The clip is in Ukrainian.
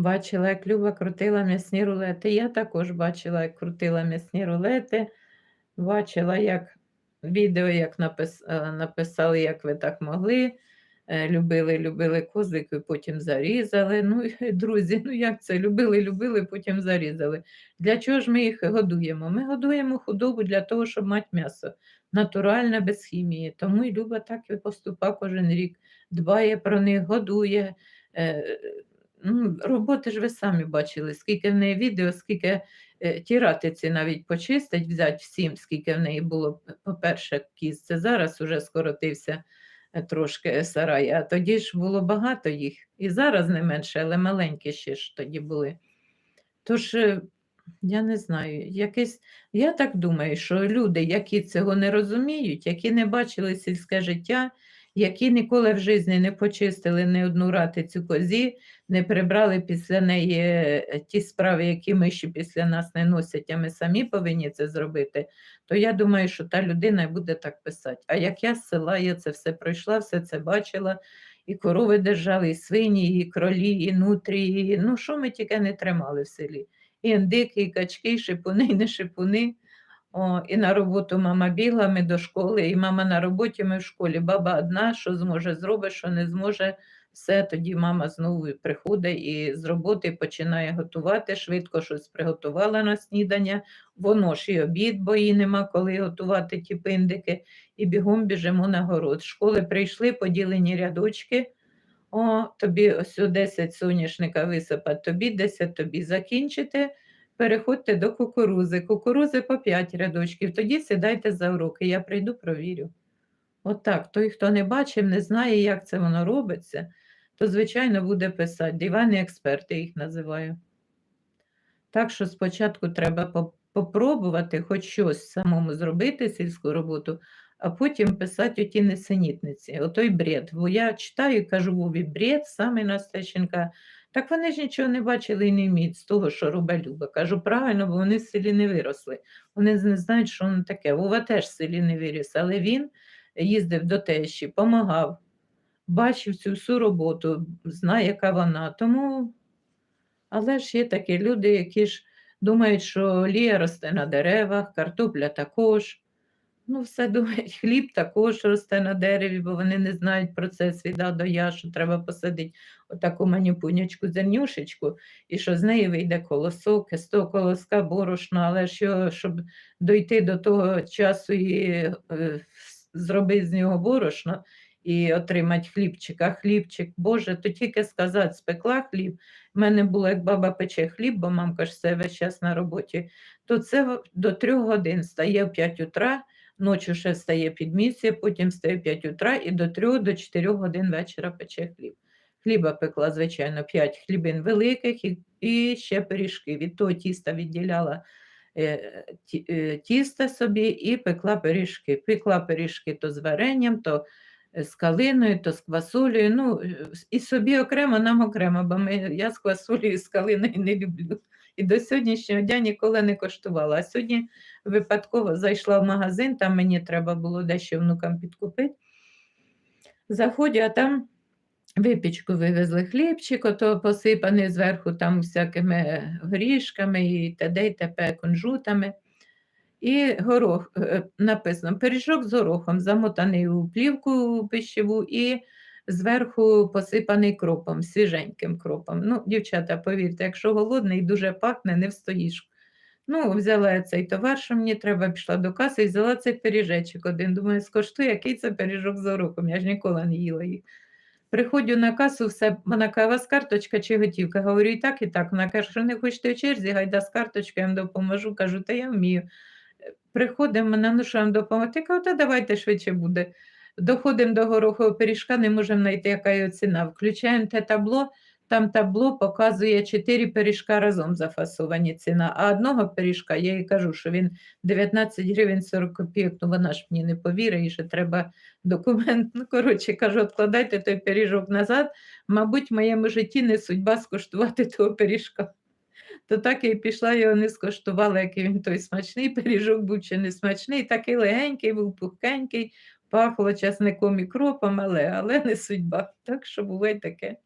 Бачила, як Люба крутила м'ясні рулети. Я також бачила, як крутила м'ясні рулети. Бачила, як відео, як напис... е, написали, як ви так могли. Е, Любили, любили козики, потім зарізали. Ну, друзі, ну як це? Любили, любили, потім зарізали. Для чого ж ми їх годуємо? Ми годуємо худобу для того, щоб мати м'ясо. Натуральне, без хімії. Тому і Люба так і поступа кожен рік. Дбає про них, годує. Е, роботи ж ви самі бачили, скільки в неї відео, скільки е, ті ратиці навіть почистить, взяти всім, скільки в неї було, по-перше, кіз. Це зараз уже скоротився е, трошки сарай, а тоді ж було багато їх. І зараз не менше, але маленькі ще ж тоді були. Тож, е, я не знаю, якесь, я так думаю, що люди, які цього не розуміють, які не бачили сільське життя, які ніколи в житті не почистили ні одну ратицю козі, не прибрали після неї е, ті справи, які ми ще після нас не носять, а ми самі повинні це зробити, то я думаю, що та людина буде так писати. А як я з села, я це все пройшла, все це бачила, і корови держали, і свині, і кролі, і нутрі, і, ну що ми тільки не тримали в селі. І індики, і качки, і шипуни, і не шипуни. О, і на роботу мама бігла, ми до школи, і мама на роботі, ми в школі. Баба одна, що зможе, зробить, що не зможе, все, тоді мама знову приходить і з роботи починає готувати, швидко щось приготувала на снідання, воно ж і обід, бо їй нема коли готувати ті пиндики, і бігом біжимо на город. З школи прийшли, поділені рядочки. О, тобі ось о 10 соняшника висипати, тобі 10, тобі закінчити, переходьте до кукурузи. Кукурузи по 5 рядочків, тоді сідайте за уроки, я прийду, провірю. Отак, той, хто не бачив, не знає, як це воно робиться, то, звичайно, буде писати. Диванні експерти їх називаю. Так що спочатку треба по- попробувати хоч щось самому зробити, сільську роботу, а потім писати оті несенітниці, отой бред. Бо я читаю і кажу, Вові, бред, саме Настеченка. Так вони ж нічого не бачили і не вміють з того, що робить Люба. Кажу, правильно, бо вони в селі не виросли. Вони не знають, що воно таке. Вова теж в селі не виріс, але він їздив до тещі, помагав, бачив цю всю роботу, знає, яка вона. Тому, але ж є такі люди, які ж думають, що лія росте на деревах, картопля також. Ну, все думають, хліб також росте на дереві, бо вони не знають процес від А до Я, що треба посадити отаку манюпунячку зернюшечку, і що з неї вийде колосок, з того колоска борошно, але його, щоб дойти до того часу і е, зробити з нього борошно і отримати хлібчика. Хлібчик, Боже, то тільки сказати, спекла хліб. У мене було, як баба пече хліб, бо мамка ж все весь час на роботі, то це до трьох годин стає в 5 утра, ночі ще встає під місце, потім встає в 5 утра і до 3 до 4 годин вечора пече хліб. Хліба пекла, звичайно, 5 хлібин великих і, і ще пиріжки. Від того тіста відділяла е, ті- е, тісто собі і пекла пиріжки. Пекла пиріжки то з варенням, то е, з калиною, то з квасолею. Ну, і собі окремо, нам окремо, бо ми, я з квасолею і з калиною не люблю. І до сьогоднішнього дня ніколи не коштувала. А сьогодні випадково зайшла в магазин, там мені треба було дещо внукам підкупити. Заходжу, а там випічку вивезли хлібчик, ото посипаний зверху там всякими горішками і т.д. і т.п. кунжутами. І горох е, написано пиріжок з горохом, замотаний у плівку пищеву і зверху посипаний кропом, свіженьким кропом. Ну, дівчата, повірте, якщо голодний, дуже пахне, не встоїш. Ну, взяла цей товар, що мені треба, пішла до каси і взяла цей пиріжечок один. Думаю, скоштуй, який це пиріжок з горохом, я ж ніколи не їла їх. Приходжу на касу, все, вона каже, у вас карточка чи готівка? Говорю, і так, і так. Вона каже, що не хочете в черзі, гайда з карточкою, я вам допоможу. Кажу, та я вмію. Приходимо, вона, ну що вам допомогти? Кажу, та давайте швидше буде. Доходимо до горохового пиріжка, не можемо знайти, яка його ціна. Включаємо те табло, там табло показує 4 пиріжка разом зафасовані ціна, а одного пиріжка, я їй кажу, що він 19 гривень 40 копійок, ну вона ж мені не повірить, і що треба документ. Ну, коротше, кажу, откладайте той пиріжок назад. Мабуть, в моєму житті не судьба скуштувати того пиріжка. То так я і пішла, його не скуштувала, який він той смачний пиріжок був чи не смачний, такий легенький, був пухкенький, пахло часником і кропом, але, але не судьба. Так що буває таке.